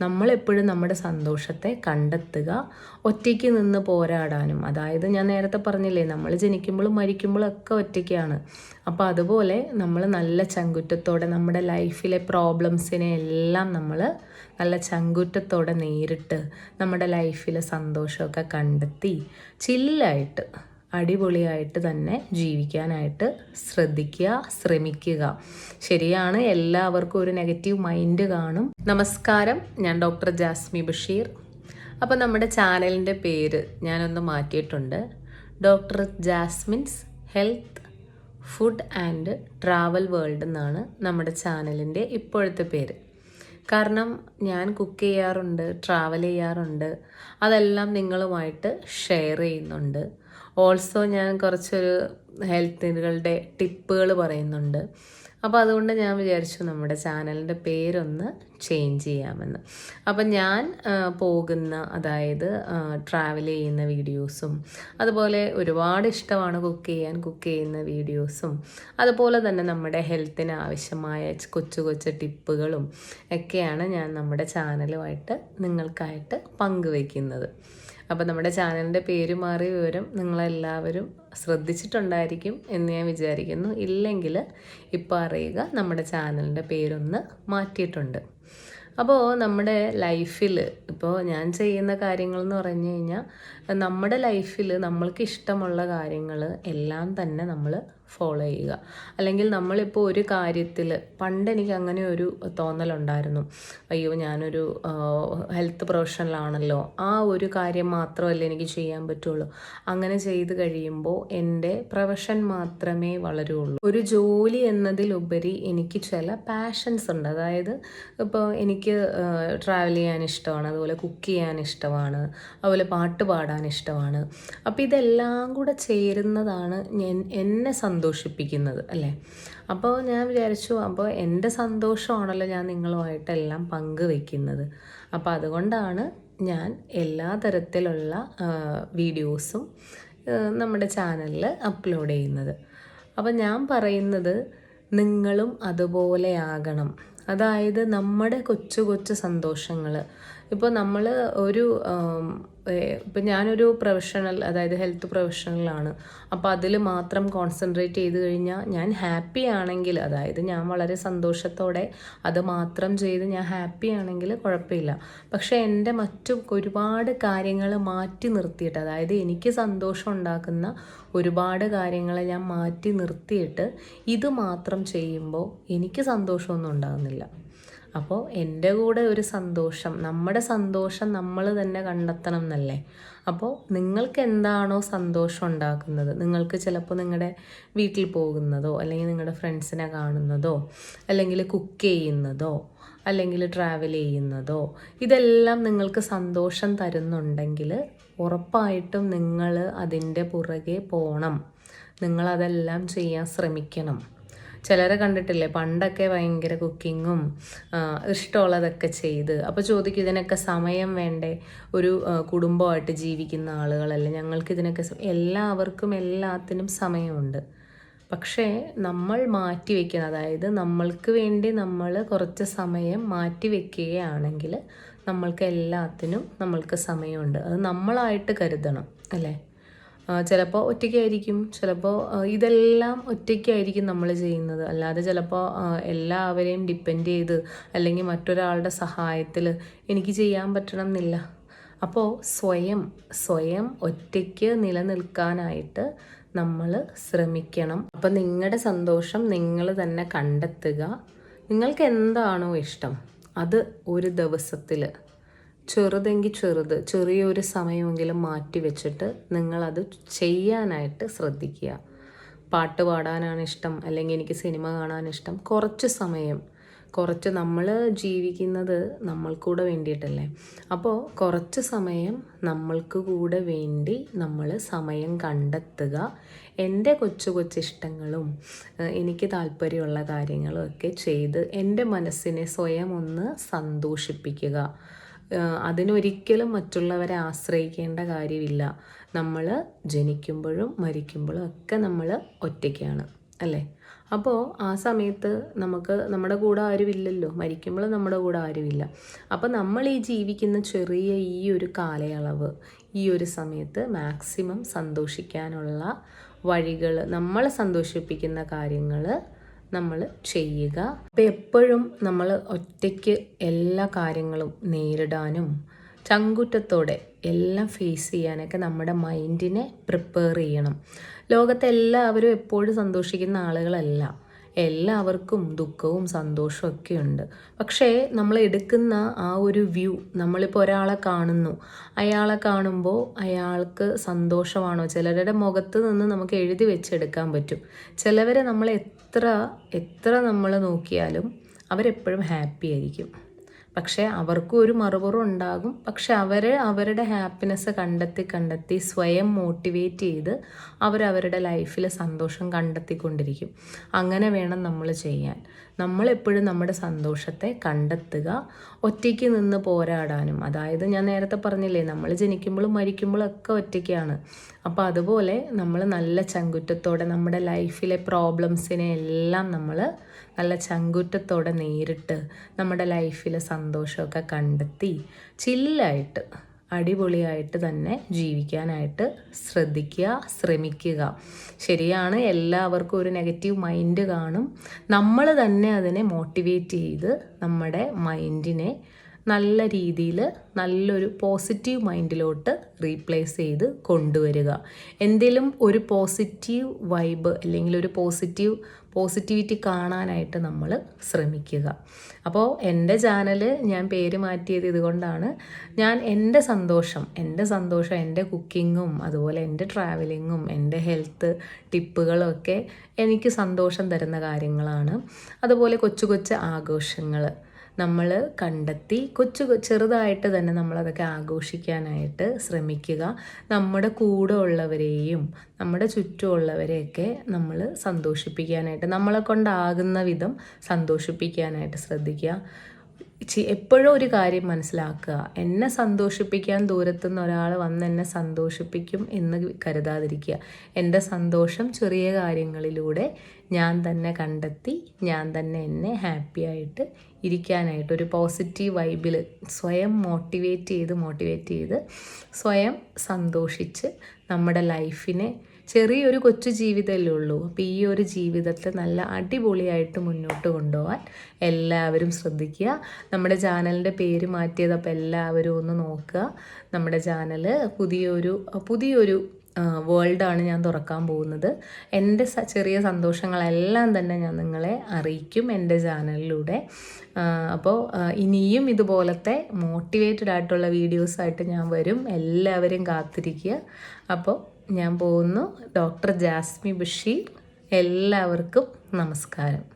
നമ്മളെപ്പോഴും നമ്മുടെ സന്തോഷത്തെ കണ്ടെത്തുക ഒറ്റയ്ക്ക് നിന്ന് പോരാടാനും. അതായത് ഞാൻ നേരത്തെ പറഞ്ഞില്ലേ നമ്മൾ ജനിക്കുമ്പോഴും മരിക്കുമ്പോഴും ഒക്കെ ഒറ്റയ്ക്കാണ്. അപ്പോൾ അതുപോലെ നമ്മൾ നല്ല ചങ്കുറ്റത്തോടെ നമ്മുടെ ലൈഫിലെ പ്രോബ്ലംസിനെ എല്ലാം നമ്മൾ നല്ല ചങ്കുറ്റത്തോടെ നേരിട്ട് നമ്മുടെ ലൈഫിലെ സന്തോഷമൊക്കെ കണ്ടെത്തി ചില്ലായിട്ട് അടിപൊളിയായിട്ട് തന്നെ ജീവിക്കാനായിട്ട് ശ്രദ്ധിക്കുക ശ്രമിക്കുക. ശരിയാണ് എല്ലാവർക്കും ഒരു നെഗറ്റീവ് മൈൻഡ് കാണും. നമസ്കാരം ഞാൻ ഡോക്ടർ ജാസ്മി ബഷീർ. അപ്പോൾ നമ്മുടെ ചാനലിന്റെ പേര് ഞാനൊന്ന് മാറ്റിയിട്ടുണ്ട്. Doctor Jasmin's health food and travel world എന്നാണ് നമ്മുടെ ചാനലിന്റെ ഇപ്പോഴത്തെ പേര്. കാരണം ഞാൻ കുക്ക് ചെയ്യാറുണ്ട് ട്രാവൽ ചെയ്യാറുണ്ട് അതെല്ലാം നിങ്ങളുമായിട്ട് ഷെയർ ചെയ്യുന്നുണ്ട്. ഓൾസോ ഞാൻ കുറച്ചൊരു ഹെൽത്തുകളുടെ ടിപ്പുകൾ പറയുന്നുണ്ട്. അപ്പോൾ അതുകൊണ്ട് ഞാൻ വിചാരിച്ചു നമ്മുടെ ചാനലിന്റെ പേരൊന്ന് ചേഞ്ച് ചെയ്യാമെന്ന്. അപ്പം ഞാൻ പോകുന്ന അതായത് ട്രാവൽ ചെയ്യുന്ന വീഡിയോസും അതുപോലെ ഒരുപാട് ഇഷ്ടമാണ് കുക്ക് ചെയ്യാൻ കുക്ക് ചെയ്യുന്ന വീഡിയോസും അതുപോലെ തന്നെ നമ്മുടെ ഹെൽത്തിന് ആവശ്യമായ കൊച്ചു കൊച്ചു ടിപ്പുകളും ഒക്കെയാണ് ഞാൻ നമ്മുടെ ചാനലുമായിട്ട് നിങ്ങൾക്കായിട്ട് പങ്കുവയ്ക്കുന്നത് അപ്പോൾ നമ്മുടെ ചാനലിന്റെ പേര് മാറിയ വിവരം നിങ്ങളെല്ലാവരും ശ്രദ്ധിച്ചിട്ടുണ്ടായിരിക്കും എന്ന് ഞാൻ വിചാരിക്കുന്നു. ഇല്ലെങ്കിൽ ഇപ്പോൾ അറിയുക നമ്മുടെ ചാനലിന്റെ പേരൊന്ന് മാറ്റിയിട്ടുണ്ട്. അപ്പോൾ നമ്മുടെ ലൈഫിൽ ഇപ്പോൾ ഞാൻ ചെയ്യുന്ന കാര്യങ്ങൾ എന്ന് പറഞ്ഞു കഴിഞ്ഞാൽ നമ്മുടെ ലൈഫിൽ നമ്മൾക്ക് ഇഷ്ടമുള്ള കാര്യങ്ങൾ എല്ലാം തന്നെ നമ്മൾ ഫോളോ ചെയ്യുക. അല്ലെങ്കിൽ നമ്മളിപ്പോൾ ഒരു കാര്യത്തിൽ പണ്ട് എനിക്ക് അങ്ങനെ ഒരു തോന്നലുണ്ടായിരുന്നു. അയ്യോ ഞാനൊരു ഹെൽത്ത് പ്രൊഫഷണലാണല്ലോ ആ ഒരു കാര്യം മാത്രമല്ലേ എനിക്ക് ചെയ്യാൻ പറ്റുള്ളൂ. അങ്ങനെ ചെയ്ത് കഴിയുമ്പോൾ എന്റെ പ്രൊഫഷൻ മാത്രമേ വളരുള്ളൂ. ഒരു ജോലി എന്നതിലുപരി എനിക്ക് ചില പാഷൻസ് ഉണ്ട്. അതായത് ഇപ്പോൾ എനിക്ക് ട്രാവൽ ചെയ്യാൻ ഇഷ്ടമാണ്. അതുപോലെ കുക്ക് ചെയ്യാൻ ഇഷ്ടമാണ്. അതുപോലെ പാട്ട് പാടാൻ ഇഷ്ടമാണ്. അപ്പോൾ ഇതെല്ലാം കൂടെ ചേരുന്നതാണ് ഞാൻ എന്നെ സന്തോഷിപ്പിക്കുന്നത് അല്ലേ? അപ്പോൾ ഞാൻ വിചാരിച്ചു അപ്പോൾ എന്റെ സന്തോഷമാണല്ലോ ഞാൻ നിങ്ങളുമായിട്ടെല്ലാം പങ്കുവെക്കുന്നത്. അപ്പോൾ അതുകൊണ്ടാണ് ഞാൻ എല്ലാ തരത്തിലുള്ള വീഡിയോസും നമ്മുടെ ചാനലിൽ അപ്ലോഡ് ചെയ്യുന്നത്. അപ്പോൾ ഞാൻ പറയുന്നത് നിങ്ങളും അതുപോലെ ആകണം അതായത് നമ്മുടെ കൊച്ചു കൊച്ചു സന്തോഷങ്ങൾ ഇപ്പോൾ നമ്മൾ ഒരു ഇപ്പം ഞാനൊരു പ്രൊഫഷണൽ അതായത് ഹെൽത്ത് പ്രൊഫഷണലാണ് അപ്പോൾ അതിൽ മാത്രം കോൺസെൻട്രേറ്റ് ചെയ്ത് കഴിഞ്ഞാൽ ഞാൻ ഹാപ്പി ആണെങ്കിൽ അതായത് ഞാൻ വളരെ സന്തോഷത്തോടെ അത് മാത്രം ചെയ്ത് ഞാൻ ഹാപ്പി ആണെങ്കിൽ കുഴപ്പമില്ല. പക്ഷേ എന്റെ മറ്റു ഒരുപാട് കാര്യങ്ങൾ മാറ്റി നിർത്തിയിട്ട് അതായത് എനിക്ക് സന്തോഷം ഉണ്ടാക്കുന്ന ഒരുപാട് കാര്യങ്ങൾ ഞാൻ മാറ്റി നിർത്തിയിട്ട് ഇത് മാത്രം ചെയ്യുമ്പോൾ എനിക്ക് സന്തോഷമൊന്നും ഉണ്ടാകുന്നില്ല. അപ്പോൾ എന്റെ കൂടെ ഒരു സന്തോഷം നമ്മുടെ സന്തോഷം നമ്മൾ തന്നെ കണ്ടെത്തണം എന്നല്ലേ? അപ്പോൾ നിങ്ങൾക്ക് എന്താണോ സന്തോഷം ഉണ്ടാക്കുന്നത്? നിങ്ങൾക്ക് ചിലപ്പോൾ നിങ്ങളുടെ വീട്ടിൽ പോകുന്നതോ അല്ലെങ്കിൽ നിങ്ങളുടെ ഫ്രണ്ട്സിനെ കാണുന്നതോ അല്ലെങ്കിൽ കുക്ക് ചെയ്യുന്നതോ അല്ലെങ്കിൽ ട്രാവൽ ചെയ്യുന്നതോ ഇതെല്ലാം നിങ്ങൾക്ക് സന്തോഷം തരുന്നുണ്ടെങ്കിൽ ഉറപ്പായിട്ടും നിങ്ങൾ അതിന്റെ പുറകെ പോകണം നിങ്ങളതെല്ലാം ചെയ്യാൻ ശ്രമിക്കണം. ചിലരെ കണ്ടിട്ടില്ലേ? പണ്ടൊക്കെ ഭയങ്കര കുക്കിങ്ങും ഇഷ്ടമുള്ളതൊക്കെ ചെയ്ത്. അപ്പോൾ ചോദിക്കും ഇതിനൊക്കെ സമയം വേണ്ടേ? ഒരു കുടുംബമായിട്ട് ജീവിക്കുന്ന ആളുകളല്ലേ ഞങ്ങൾക്ക് ഇതിനൊക്കെ എല്ലാവർക്കും എല്ലാത്തിനും സമയമുണ്ട്. പക്ഷേ നമ്മൾ മാറ്റി വയ്ക്കുന്ന അതായത് നമ്മൾക്ക് വേണ്ടി നമ്മൾ കുറച്ച് സമയം മാറ്റി വയ്ക്കുകയാണെങ്കിൽ നമ്മൾക്ക് എല്ലാത്തിനും നമ്മൾക്ക് സമയമുണ്ട്. അത് നമ്മളായിട്ട് കരുതണം അല്ലേ? ചിലപ്പോൾ ഒറ്റയ്ക്കായിരിക്കും. ചിലപ്പോൾ ഇതെല്ലാം ഒറ്റയ്ക്കായിരിക്കും നമ്മൾ ചെയ്യുന്നത്. അല്ലാതെ ചിലപ്പോൾ എല്ലാവരെയും ഡിപ്പെൻഡ് ചെയ്ത് അല്ലെങ്കിൽ മറ്റൊരാളുടെ സഹായത്തിൽ എനിക്ക് ചെയ്യാൻ പറ്റണം എന്നില്ല അപ്പോൾ സ്വയം സ്വയം ഒറ്റയ്ക്ക് നിലനിൽക്കാനായിട്ട് നമ്മൾ ശ്രമിക്കണം. അപ്പം നിങ്ങളുടെ സന്തോഷം നിങ്ങൾ തന്നെ കണ്ടെത്തുക. നിങ്ങൾക്ക് എന്താണോ ഇഷ്ടം? അത് ഒരു ദിവസത്തിൽ ചെറുതെങ്കിൽ ചെറുത് ചെറിയൊരു സമയമെങ്കിലും മാറ്റി വെച്ചിട്ട് നിങ്ങളത് ചെയ്യാനായിട്ട് ശ്രദ്ധിക്കുക. പാട്ട് പാടാനാണ് ഇഷ്ടം അല്ലെങ്കിൽ എനിക്ക് സിനിമ കാണാൻ ഇഷ്ടം. കുറച്ച് സമയം കുറച്ച് നമ്മൾ ജീവിക്കുന്നത് നമ്മൾക്കൂടെ വേണ്ടിയിട്ടല്ലേ? അപ്പോൾ കുറച്ച് സമയം നമ്മൾക്ക് കൂടെ വേണ്ടി നമ്മൾ സമയം കണ്ടെത്തുക. എന്റെ കൊച്ചു കൊച്ചു ഇഷ്ടങ്ങളും എനിക്ക് താല്പര്യമുള്ള കാര്യങ്ങളും ഒക്കെ ചെയ്ത് എന്റെ മനസ്സിനെ സ്വയം ഒന്ന് സന്തോഷിപ്പിക്കുക. അതിനൊരിക്കലും മറ്റുള്ളവരെ ആശ്രയിക്കേണ്ട കാര്യമില്ല. നമ്മൾ ജനിക്കുമ്പോഴും മരിക്കുമ്പോഴും ഒക്കെ നമ്മൾ ഒറ്റയ്ക്കാണ് അല്ലേ? അപ്പോൾ ആ സമയത്ത് നമുക്ക് നമ്മുടെ കൂടെ ആരുമില്ലല്ലോ. മരിക്കുമ്പോൾ നമ്മുടെ കൂടെ ആരുമില്ല. അപ്പോൾ നമ്മൾ ഈ ജീവിക്കുന്ന ചെറിയ ഈ ഒരു കാലയളവ് ഈ ഒരു സമയത്ത് മാക്സിമം സന്തോഷിക്കാനുള്ള വഴികൾ നമ്മളെ സന്തോഷിപ്പിക്കുന്ന കാര്യങ്ങൾ നമ്മൾ ചെയ്യുക. അപ്പോൾ എപ്പോഴും നമ്മൾ ഒറ്റയ്ക്ക് എല്ലാ കാര്യങ്ങളും നേരിടാനും ചങ്കുറ്റത്തോടെ എല്ലാം ഫേസ് ചെയ്യാനൊക്കെ നമ്മുടെ മൈൻഡിനെ പ്രിപ്പയർ ചെയ്യണം. ലോകത്തെല്ലാവരും എപ്പോഴും സന്തോഷിക്കുന്ന ആളുകളല്ല. എല്ലാവർക്കും ദുഃഖവും സന്തോഷവും ഒക്കെ ഉണ്ട്. പക്ഷേ നമ്മൾ എടുക്കുന്ന ആ ഒരു വ്യൂ നമ്മളിപ്പോൾ ഒരാളെ കാണുന്നു. അയാളെ കാണുമ്പോൾ അയാൾക്ക് സന്തോഷമാണോ? ചിലരുടെ മുഖത്ത് നിന്ന് നമുക്ക് എഴുതി വെച്ചെടുക്കാൻ പറ്റും. ചിലവരെ നമ്മൾ എത്ര എത്ര നമ്മൾ നോക്കിയാലും അവരെപ്പോഴും ഹാപ്പി ആയിരിക്കും. പക്ഷേ അവർക്കും ഒരു മറുപറും ഉണ്ടാകും. പക്ഷെ അവർ അവരുടെ ഹാപ്പിനെസ് കണ്ടെത്തി കണ്ടെത്തി സ്വയം മോട്ടിവേറ്റ് ചെയ്ത് അവരവരുടെ ലൈഫിൽ സന്തോഷം കണ്ടെത്തിക്കൊണ്ടിരിക്കും. അങ്ങനെ വേണം നമ്മൾ ചെയ്യാൻ. നമ്മളെപ്പോഴും നമ്മുടെ സന്തോഷത്തെ കണ്ടെത്തുക ഒറ്റയ്ക്ക് നിന്ന് പോരാടാനും. അതായത് ഞാൻ നേരത്തെ പറഞ്ഞില്ലേ നമ്മൾ ജനിക്കുമ്പോഴും മരിക്കുമ്പോഴും ഒക്കെ ഒറ്റയ്ക്കാണ്. അപ്പോൾ അതുപോലെ നമ്മൾ നല്ല ചങ്കുറ്റത്തോടെ നമ്മുടെ ലൈഫിലെ പ്രോബ്ലംസിനെ എല്ലാം നമ്മൾ നല്ല ചങ്കുറ്റത്തോടെ നേരിട്ട് നമ്മുടെ ലൈഫിലെ സന്തോഷമൊക്കെ കണ്ടെത്തി ചില്ലായിട്ട് അടിപൊളിയായിട്ട് തന്നെ ജീവിക്കാനായിട്ട് ശ്രദ്ധിക്കുക ശ്രമിക്കുക. ശരിയാണ് എല്ലാവർക്കും ഒരു നെഗറ്റീവ് മൈൻഡ് കാണും. നമ്മൾ തന്നെ അതിനെ മോട്ടിവേറ്റ് ചെയ്ത് നമ്മുടെ മൈൻഡിനെ നല്ല രീതിയിൽ നല്ലൊരു പോസിറ്റീവ് മൈൻഡിലോട്ട് റീപ്ലേസ് ചെയ്ത് കൊണ്ടുവരിക. എന്തെങ്കിലും ഒരു പോസിറ്റീവ് വൈബ് അല്ലെങ്കിൽ ഒരു പോസിറ്റീവ് പോസിറ്റിവിറ്റി കാണാനായിട്ട് നമ്മൾ ശ്രമിക്കുക. അപ്പോൾ എന്റെ ചാനൽ ഞാൻ പേര് മാറ്റിയത് ഇതുകൊണ്ടാണ്. ഞാൻ എന്റെ സന്തോഷം എന്റെ സന്തോഷം എന്റെ കുക്കിങ്ങും അതുപോലെ എന്റെ ട്രാവലിങ്ങും എന്റെ ഹെൽത്ത് ടിപ്പുകളൊക്കെ എനിക്ക് സന്തോഷം തരുന്ന കാര്യങ്ങളാണ്. അതുപോലെ കൊച്ചു കൊച്ചു ആഘോഷങ്ങൾ നമ്മൾ കണ്ടെത്തി കൊച്ചു ചെറുതായിട്ട് തന്നെ നമ്മളതൊക്കെ ആഘോഷിക്കാനായിട്ട് ശ്രമിക്കുക. നമ്മുടെ കൂടെ ഉള്ളവരെയും നമ്മുടെ ചുറ്റുമുള്ളവരെയൊക്കെ നമ്മൾ സന്തോഷിപ്പിക്കാനായിട്ട് നമ്മളെ കൊണ്ടാകുന്ന വിധം സന്തോഷിപ്പിക്കാനായിട്ട് ശ്രദ്ധിക്കുക. എപ്പോഴും ഒരു കാര്യം മനസ്സിലാക്കുക. എന്നെ സന്തോഷിപ്പിക്കാൻ ദൂരത്തുനിന്ന് ഒരാൾ വന്ന് എന്നെ സന്തോഷിപ്പിക്കും എന്ന് കരുതാതിരിക്കുക. എന്റെ സന്തോഷം ചെറിയ കാര്യങ്ങളിലൂടെ ഞാൻ തന്നെ കണ്ടെത്തി ഞാൻ തന്നെ എന്നെ ഹാപ്പി ആയിട്ട് ഇരിക്കാനായിട്ട് ഒരു പോസിറ്റീവ് വൈബിൽ സ്വയം മോട്ടിവേറ്റ് ചെയ്ത് മോട്ടിവേറ്റ് ചെയ്ത് സ്വയം സന്തോഷിച്ച് നമ്മുടെ ലൈഫിനെ ചെറിയൊരു കൊച്ചു ജീവിതമല്ലേ ഉള്ളൂ. അപ്പോൾ ഈ ഒരു ജീവിതത്തെ നല്ല അടിപൊളിയായിട്ട് മുന്നോട്ട് കൊണ്ടുപോകാൻ എല്ലാവരും ശ്രദ്ധിക്കുക. നമ്മുടെ ചാനലിന്റെ പേര് മാറ്റിയത് അപ്പോൾ എല്ലാവരും ഒന്ന് നോക്കുക. നമ്മുടെ ചാനൽ പുതിയൊരു പുതിയൊരു വേൾഡാണ് ഞാൻ തുറക്കാൻ പോകുന്നത്. എന്റെ ചെറിയ സന്തോഷങ്ങളെല്ലാം തന്നെ ഞാൻ നിങ്ങളെ അറിയിക്കും എന്റെ ചാനലിലൂടെ. അപ്പോൾ ഇനിയും ഇതുപോലത്തെ മോട്ടിവേറ്റഡ് ആയിട്ടുള്ള വീഡിയോസായിട്ട് ഞാൻ വരും. എല്ലാവരും കാത്തിരിക്കുക. അപ്പോൾ ഞാൻ പോകുന്നു. ഡോക്ടർ ജാസ്മി ബഷീർ. എല്ലാവർക്കും നമസ്കാരം.